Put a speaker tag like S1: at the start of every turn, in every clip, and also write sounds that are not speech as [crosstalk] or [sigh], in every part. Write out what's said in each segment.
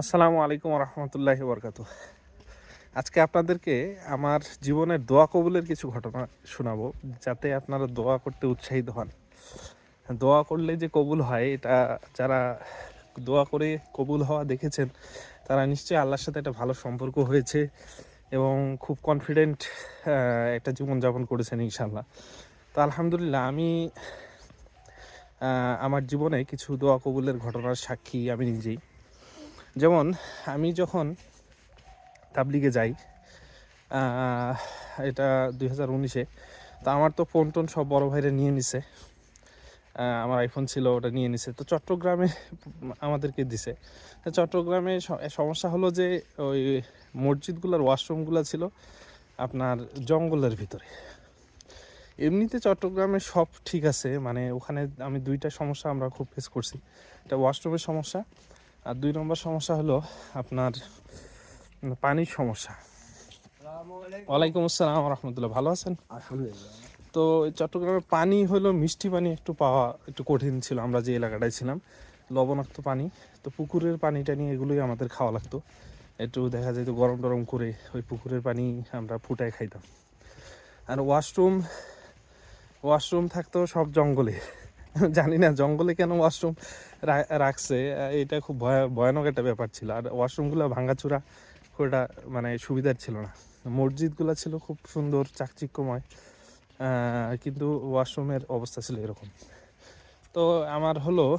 S1: আসসালামু আলাইকুম রহমতুল্লাহি বরকাত আজকে আপনাদেরকে আমার জীবনের দোয়া কবুলের কিছু ঘটনা শোনাবো, যাতে আপনারা দোয়া করতে উৎসাহিত হন। দোয়া করলে যে কবুল হয়, এটা যারা দোয়া করে কবুল হওয়া দেখেছেন, তারা নিশ্চয়ই আল্লাহর সাথে একটা ভালো সম্পর্ক হয়েছে এবং খুব কনফিডেন্ট একটা জীবনযাপন করেছেন ইনশাল্লাহ তো আলহামদুলিল্লাহ, আমি আমার জীবনে কিছু দোয়া কবুলের ঘটনার সাক্ষী আমি নিজেই। যেমন আমি যখন তাবলিগে যাই এটা দুই হাজার উনিশে, তো আমার তো ফোন টোন সব বড় ভাইরা নিয়ে নিছে। আমার আইফোন ছিল, ওটা নিয়ে নিছে। তো চট্টগ্রামে আমাদেরকে দিছে। চট্টগ্রামে সমস্যা হলো যে ওই মসজিদগুলোর ওয়াশরুমগুলো ছিল আপনার জঙ্গলের ভিতরে। এমনিতে চট্টগ্রামে সব ঠিক আছে মানে ওখানে আমি দুইটা সমস্যা আমরা খুব ফেস করছি। একটা ওয়াশরুমের সমস্যা আর দুই নম্বর সমস্যা হলো আপনার পানির সমস্যা। ওয়ালাইকুম আসসালাম রহমতুল্লাহ ভালো আছেন?
S2: আলহামদুলিল্লাহ।
S1: তো চট্টগ্রামে পানি হলো মিষ্টি পানি একটু পাওয়া একটু কঠিন ছিল আমরা যে এলাকাটায় ছিলাম লবণাক্ত পানি। তো পুকুরের পানিটা নিয়ে এগুলোই আমাদের খাওয়া লাগতো। একটু দেখা যেত গরম টরম করে ওই পুকুরের পানি আমরা ফুটায় খাইতাম। আর ওয়াশরুম ওয়াশরুম থাকতো সব জঙ্গলে। [laughs] জানি না, জঙ্গলে কেন ওয়াশরুম রাখছে? এটা খুব ভয়া- ভয়ানক একটা ব্যাপার ছিল। আর ওয়াশরুমগুলো ভাঙাচুরা খুব একটা মানে সুবিধার ছিল না। মসজিদগুলো ছিল খুব সুন্দর, চাকচিক্যময় কিন্তু ওয়াশরুমের অবস্থা ছিল এরকম। তো আমার হলো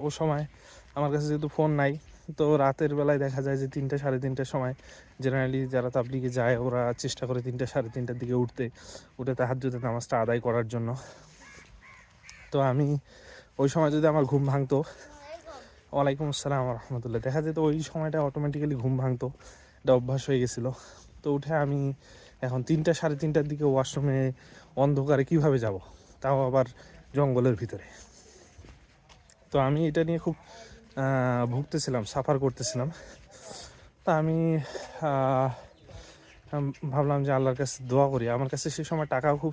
S1: ও সময় আমার কাছে যেহেতু ফোন নাই, তো রাতের বেলায় দেখা যায় যে তিনটে সাড়ে তিনটের সময় জেনারেলি যারা তাবলিগে যায়, ওরা চেষ্টা করে তিনটে সাড়ে তিনটার দিকে উঠতে, উঠে তাহাজ্জুদের নামাজটা আদায় করার জন্য। তো আমি ওই সময় যদি আমার ঘুম ভাঙতো, ওয়ালাইকুম আসসালাম রহমতুল্লাহ। দেখা যেত ওই সময়টা অটোমেটিক্যালি ঘুম ভাঙতো, এটা অভ্যাস হয়ে গেছিল। তো উঠে আমি এখন তিনটা, সাড়ে তিনটার দিকে ওয়াশরুমে অন্ধকারে কীভাবে যাব? তাও আবার জঙ্গলের ভিতরে। তো আমি এটা নিয়ে খুব ভুগতেছিলাম সাফার করতেছিলাম। তা আমি ভাবলাম যে আল্লাহর কাছে দোয়া করি। আমার কাছে সেই সময় টাকাও খুব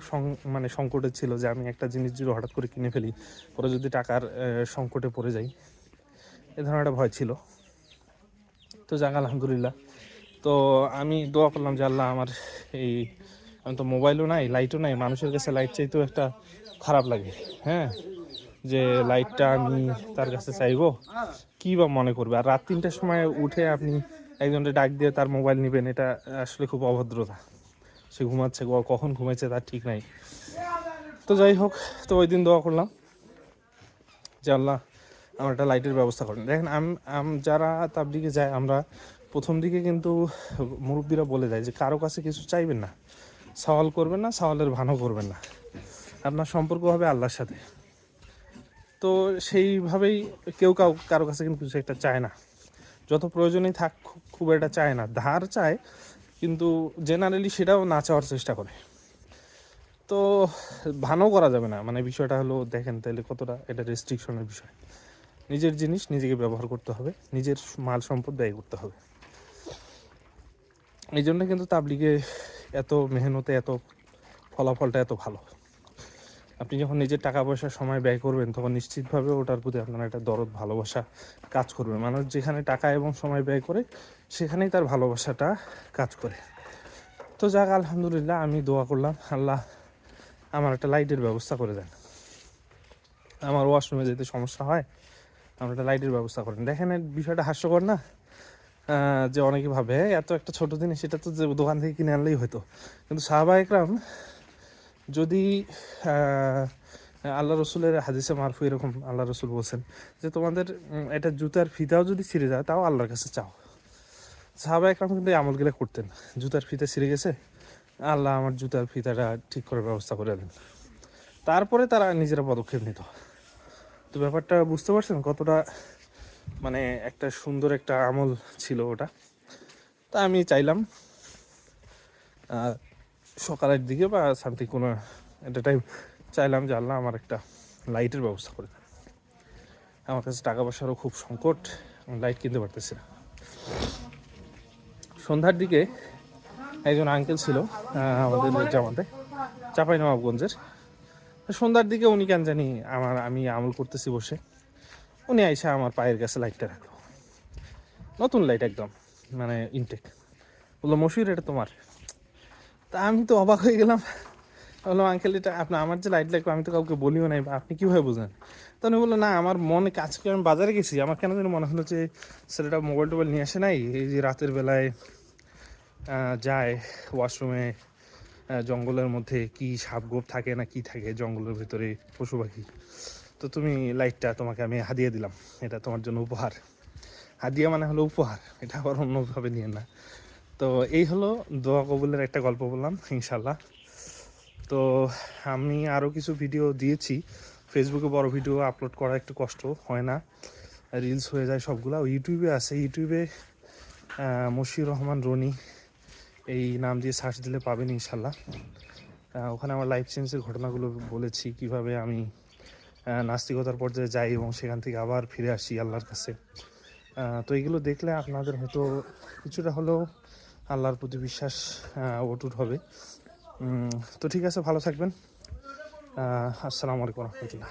S1: মানে সংকটে ছিল যে আমি একটা জিনিস যদি হঠাৎ করে কিনে ফেলি, পরে যদি টাকার সংকটে পড়ে যাই, এ ধরনের একটা ভয় ছিল। তো যাক, আলহামদুলিল্লাহ। তো আমি দোয়া করলাম যে আল্লাহ আমার এই, আমি তো মোবাইলও নাই, লাইটও নাই, মানুষের কাছে লাইট চাইতেও একটা খারাপ লাগে হ্যাঁ? যে লাইটটা আমি তার কাছে চাইব, কি বা মনে করবে? আর রাত তিনটার সময় উঠে আপনি একজনকে ডাক দিয়ে তার মোবাইল নেবেন, এটা আসলে খুব অভদ্রতা। সে ঘুমাচ্ছে কখন ঘুমাচ্ছে তার ঠিক নাই। তো যাই হোক, তো ওই দিন দোয়া করলাম যে আল্লাহ আমার একটা লাইটের ব্যবস্থা করেন। দেখেন, আম যারা তাবলিগে যায়, আমরা প্রথম দিকে কিন্তু মুরব্বীরা বলে দেয় যে, কারও কাছে কিছু চাইবেন না। সওয়াল করবেন না, সওয়ালের ভানও করবেন না। আপনার সম্পর্ক হবে আল্লাহর সাথে। তো সেইভাবেই কেউ কাউ, কারও কাছে কিন্তু কিছু একটা চায় না। যত প্রয়োজনই থাক, খুব- একটা চায় না। ধার চায়, কিন্তু জেনারেলি সেটাও না চাওয়ার চেষ্টা করে। তো ভানও করা যাবে না। মানে বিষয়টা হলো, দেখেন তাহলে কতটা এটা রেস্ট্রিকশনের বিষয়। নিজের জিনিস নিজেকে ব্যবহার করতে হবে, নিজের মাল সম্পদ ব্যয় করতে হবে। এই জন্য কিন্তু তাবলিগে এত মেহনতে, এত ফলাফলটা এত ভালো। আপনি যখন নিজের টাকা পয়সা সময় ব্যয় করবেন তখন নিশ্চিতভাবে ওটার প্রতি আপনার একটা দরদ ভালোবাসা কাজ করবে। মানুষ যেখানে টাকা এবং সময় ব্যয় করে সেখানেই তার ভালোবাসাটা কাজ করে। তো যাক আলহামদুলিল্লাহ আমি দোয়া করলাম। আল্লাহ আমার একটা লাইটের ব্যবস্থা করে দেন। আমার ওয়াশরুমে যেতে সমস্যা হয় আমার একটা লাইটের ব্যবস্থা করেন। দেখেন বিষয়টা হাস্যকর না? যে অনেকে ভাবে "হ্যাঁ, এত একটা ছোট জিনিস সেটা তো দোকান থেকে কিনে আনলেই হতো কিন্তু সাহাবা একরাম যদি আল্লাহ রসুলের হাদিসে মারফু এরকম আল্লাহ রসুল বলছেন যে তোমাদের এটা জুতার ফিতাও যদি ছিঁড়ে যায়, তাও আল্লাহর কাছে চাও। সাহাবা একরাম কিন্তু এই আমলগুলো করতেন। জুতার ফিতা ছিঁড়ে গেছে, আল্লাহ আমার জুতার ফিতাটা ঠিক করার ব্যবস্থা করে দেন। তারপরে তারা নিজেরা পদক্ষেপ নিত। তো ব্যাপারটা বুঝতে পারছেন কতটা মানে একটা সুন্দর একটা আমল ছিল ওটা। তা আমি চাইলাম সকালের দিকে বা সামথিং কোনো একটা টাইম চাইলাম যে আল্লাহ আমার একটা লাইটের ব্যবস্থা করে দেন। আমার কাছে টাকা পয়সারও খুব সংকট লাইট কিনতে পারতেছি না। সন্ধ্যার দিকে একজন আঙ্কেল ছিল আমাদের জামাতে চাপাই নবাবগঞ্জের সন্ধ্যার দিকে উনি কেন জানি আমার, আমি আমল করতেছি বসে। উনি আইসা আমার পায়ের কাছে লাইটটা রাখল। নতুন লাইট একদম মানে ইনটেক বলল, মশুর, এটা তোমার? তা আমি তো অবাক হয়ে গেলাম। বললাম আঙ্কেল, এটা আপনার আমার যে লাইট লাগবে, আমি তো কাউকে বলিও নাই, আপনি কীভাবে বুঝলেন? তো উনি বলল, না, আমার মনে, কাজ করে আমি বাজারে গেছি, আমার কেন যেন মনে হলো যে, ছেলেটা মোবাইল টোবাইল নিয়ে আসে নাই, এই যে রাতের বেলায় যায় ওয়াশরুমে জঙ্গলের মধ্যে, কি সাপ গোপ থাকে না কি থাকে, জঙ্গলের ভিতরে পশু পাখি। তো তুমি লাইটটা তোমাকে আমি হাদিয়ে দিলাম, এটা তোমার জন্য উপহার। হাদিয়া মানে হলো উপহার, এটা আবার অন্যভাবে নিয়ে না। তো এই হলো দোয়া কবুলের একটা গল্প বললাম ইনশাল্লাহ তো আমি আরও কিছু ভিডিও দিয়েছি। ফেসবুকে বড় ভিডিও আপলোড করা একটু কষ্ট, হয় না। রিলস হয়ে যায় সবগুলা। ইউটিউবে আছে। ইউটিউবে মশিউর রহমান রনি এই নাম দিয়ে সার্চ দিলে পাবেন ইনশাল্লাহ ওখানে আমার লাইফ চেঞ্জের ঘটনাগুলো বলেছি, কীভাবে আমি নাস্তিকতার পর্যায়ে যাই এবং সেখান থেকে আবার ফিরে আসি আল্লাহর কাছে। তো এগুলো দেখলে আপনাদের হয়তো কিছুটা হলেও আল্লাহর প্রতি বিশ্বাস অটুট হবে। তো ঠিক আছে ভালো থাকবেন। আসসালামু আলাইকুম রহমতুল্লাহ।